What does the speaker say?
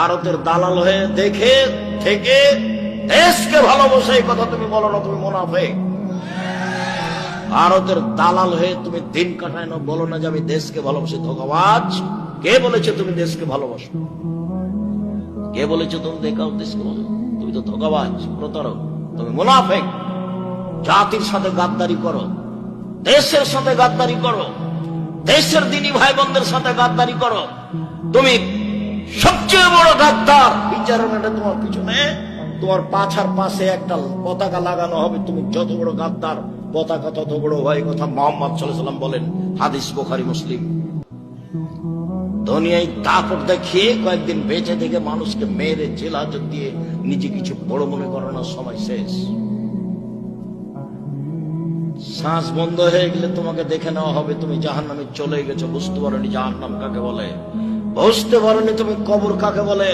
ভারতের দালাল হয়ে দেখে থেকে দেশকে ভালোবাসে এই কথা তুমি বলো না, তুমি মোনাফে ভারতের দালাল হয়ে তুমি দিন কাটায় না, বলো না যে আমি দেশকে ভালোবাসি। ধোকাবাজ। কে বলেছে তুমি দেশকে ভালোবাসো? কে বলেছে তুমি দেখাও দেশকে ভালো তুমি তো ধোকাবাজ, প্রতারক, তুমি মুনাফেক। জাতির সাথে গাদ্দারি করো, দেশের সাথে গাদ্দারি করো, দেশের দিনী ভাই বোনদের সাথে গাদ্দারি করো। তুমি বড় বিচারের মেটে তোমার পিছনে। তোমার পাছার পাশে একটা পতাকা লাগানো হবে। তুমি যত বড় গাদ্দার, পতাকা তত বড় হয় কথা মোহাম্মদ সাল্লাম বলেন। হাদিস বোখারি, মুসলিম। দুনিয়ায় দাপট দেখিয়ে কয়েকদিন বেঁচে থেকে মানুষকে মেরে, জেল হাজত দিয়ে নিজে কিছু বড় মনে করানোর সময় শেষ। শ্বাস বন্ধ হয়ে গেলে তোমাকে দেখে নেওয়া হবে, তুমি জাহান নামে চলে গেছো, বুঝতে পারোনি জাহান নাম কাকে বলে। বুঝতে পারোনি তুমি কবর কাকে বলে?